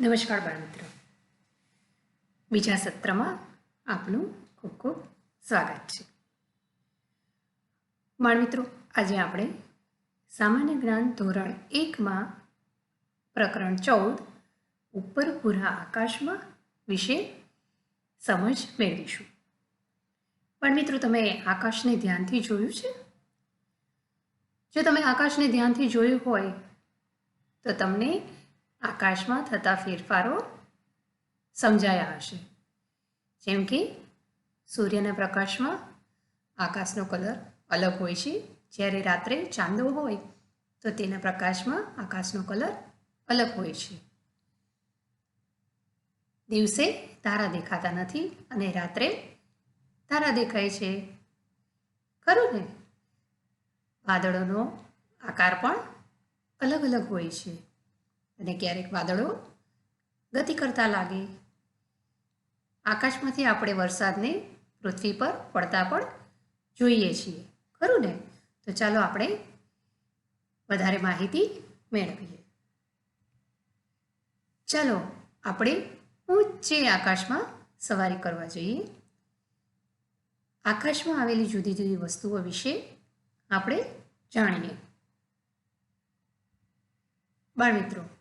નમસ્કાર બાળમિત્રો બીજા સત્રમાં આપનું ખૂબ ખૂબ સ્વાગત છે. બાળમિત્રો આજે આપણે સામાન્ય જ્ઞાન ધોરણ એકમાં પ્રકરણ ચૌદ ઉપર પૂરા આકાશમાં વિશે સમજ મેળવીશું. બાળમિત્રો તમે આકાશને ધ્યાનથી જોયું છે? જો તમે આકાશને ધ્યાનથી જોયું હોય, તો તમને આકાશમાં થતા ફેરફારો સમજાયા હશે. જેમ કે, સૂર્યના પ્રકાશમાં આકાશનો કલર અલગ હોય છે. જ્યારે રાત્રે ચાંદો હોય, તો તેના પ્રકાશમાં આકાશનો કલર અલગ હોય છે. દિવસે તારા દેખાતા નથી અને રાત્રે તારા દેખાય છે. ખરું ને? વાદળોનો આકાર પણ અલગ અલગ હોય છે. અને ક્યારેક વાદળો ગતિ કરતા લાગે. આકાશમાંથી આપણે વરસાદને પૃથ્વી પર પડતા પણ જોઈએ છીએ. ખરું ને? તો ચાલો આપણે વધારે માહિતી મેળવીએ. ચાલો આપણે ઊંચે આકાશમાં સવારી કરવા જોઈએ. આકાશમાં આવેલી જુદી જુદી વસ્તુઓ વિશે આપણે જાણીએ. બાળમિત્રો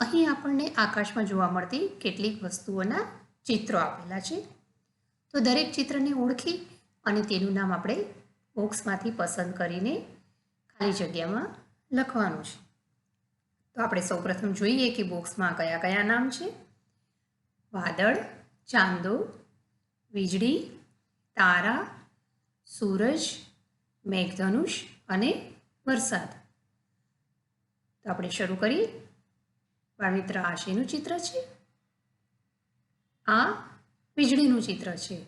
અહીં આપણને આકાશમાં જોવા મળતી કેટલીક વસ્તુઓના ચિત્રો આપેલા છે. તો દરેક ચિત્રને ઓળખી અને તેનું નામ આપણે બોક્સમાંથી પસંદ કરીને ખાલી જગ્યામાં લખવાનું છે. તો આપણે સૌપ્રથમ જોઈએ કે બોક્સમાં કયા કયા નામ છે. વાદળ, ચાંદો, વીજળી, તારા, સૂરજ, મેઘધનુષ અને વરસાદ. તો આપણે શરૂ કરીએ. બાળમિત્ર આ શેનું ચિત્ર છે. આ વીજળીનું ચિત્ર છે.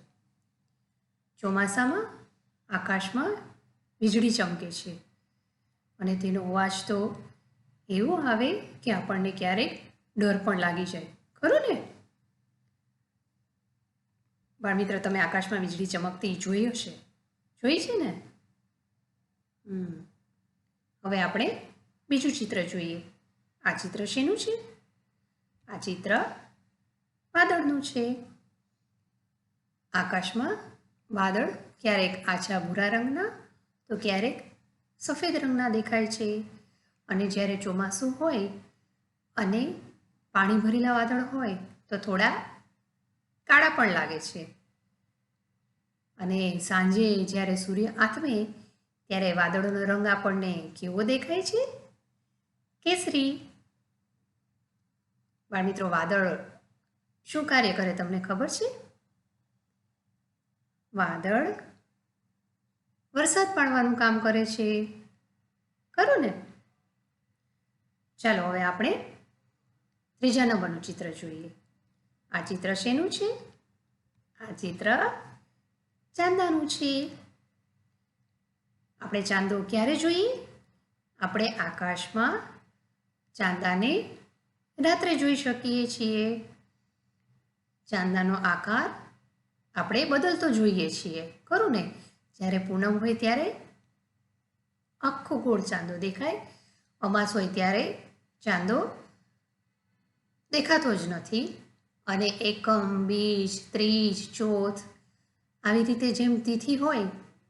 ચોમાસામાં આકાશમાં વીજળી ચમકે છે. અને તેનો અવાજ તો એવો આવે કે આપણને ક્યારેક ડર પણ લાગી જાય. ખરું ને? બાળમિત્ર, તમે આકાશમાં વીજળી ચમકતી જોઈ હશે. જોઈ છે ને? હવે આપણે બીજું ચિત્ર જોઈએ. આ ચિત્ર શેનું છે? આ ચિત્ર વાદળનું છે. આકાશમાં વાદળ ક્યારેક આછા ભૂરા રંગના, તો ક્યારેક સફેદ રંગના દેખાય છે. અને જ્યારે ચોમાસું હોય અને પાણી ભરેલા વાદળ હોય, તો થોડા કાળા પણ લાગે છે. અને સાંજે જ્યારે સૂર્ય આથમે, ત્યારે વાદળોનો રંગ આપણને કેવો દેખાય છે? કેસરી. બાળમિત્રો વાદળ શું કાર્ય કરે તમને ખબર છે? વાદળ વરસાદ પાડવાનું કામ કરે છે. ખરું ને? ચાલો હવે આપણે ત્રીજા નંબરનું ચિત્ર જોઈએ. આ ચિત્ર શેનું છે? આ ચિત્ર ચાંદાનું છે. આપણે ચાંદો ક્યારે જોઈએ? આપણે આકાશમાં ચાંદાને રાત્રે જોઈ શકીએ છીએ. ચાંદાનો આકાર આપણે બદલતો જોઈએ છીએ. ખરું ને? જ્યારે પૂનમ હોય ત્યારે આખો ગોળ ચાંદો દેખાય. અમાસ હોય ત્યારે ચાંદો દેખાતો જ નથી. અને એકમ, બીજ, ત્રીજ, ચોથ આવી રીતે જેમ તિથિ હોય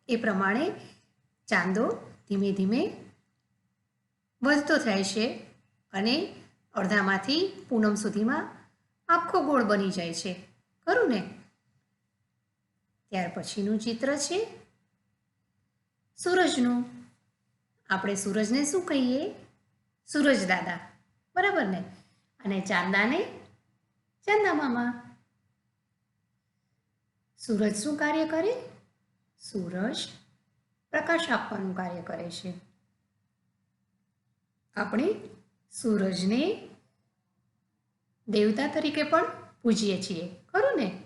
એ પ્રમાણે ચાંદો ધીમે ધીમે વધતો થાય છે. અને અડધામાંથી પૂનમ સુધીમાં આખો ગોળ બની જાય છે. ખરું ને? ત્યાર પછીનું ચિત્ર છે સૂરજનું. આપણે સૂરજને શું કહીએ? સૂરજ દાદા. બરાબર ને? અને ચાંદાને? ચાંદા મામા. સૂરજ શું કાર્ય કરે? સૂરજ પ્રકાશ આપવાનું કાર્ય કરે છે. આપણે સૂરજને દેવતા તરીકે પણ પૂજીએ છીએ. ખરું ને?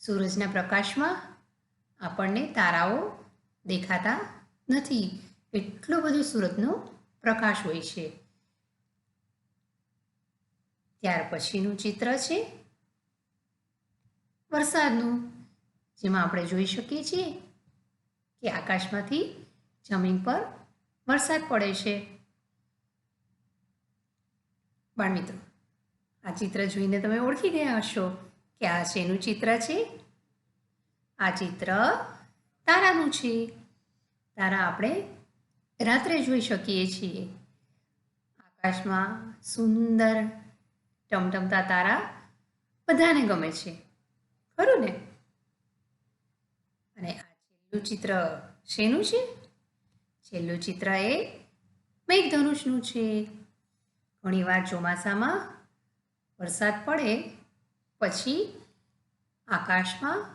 સૂરજના પ્રકાશમાં આપણને તારાઓ દેખાતા નથી. એટલો બધો સૂરજનો પ્રકાશ હોય છે. ત્યાર પછીનું ચિત્ર છે વરસાદનું, જેમાં આપણે જોઈ શકીએ છીએ કે આકાશમાંથી જમીન પર વરસાદ પડે છે. બાળમિત્રો આ ચિત્ર જોઈને તમે ઓળખી ગયા હશો કે આ શેનું ચિત્ર છે? આ ચિત્ર તારાનું છે. તારા આપણે રાત્રે જોઈ શકીએ છીએ. આકાશમાં સુંદર ટમટમતા તારા બધાને ગમે છે. ખરું ને? અને આ છેલ્લું ચિત્ર શેનું છે? છેલ્લું ચિત્ર એ મેઘધનુષનું છે. ઘણીવાર ચોમાસામાં વરસાદ પડે, પછી આકાશમાં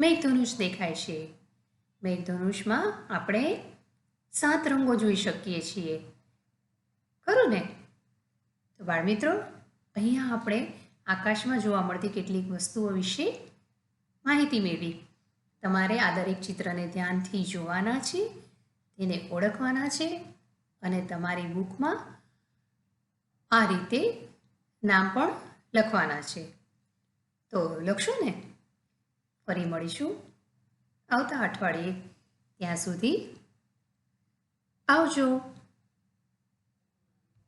મેઘધનુષ દેખાય છે. મેઘધનુષમાં આપણે સાત રંગો જોઈ શકીએ છીએ. ખરું ને? તો બાળમિત્રો, અહીંયા આપણે આકાશમાં જોવા મળતી કેટલીક વસ્તુઓ વિશે માહિતી મેળવી. તમારે આ દરેક ચિત્રને ધ્યાનથી જોવાના છે, તેને ઓળખવાના છે અને તમારી બુકમાં આ રીતે નામ પણ લખવાના છે. તો લખશો ને? ફરી મળીશું આવતા અઠવાડિયે. ત્યાં સુધી આવજો.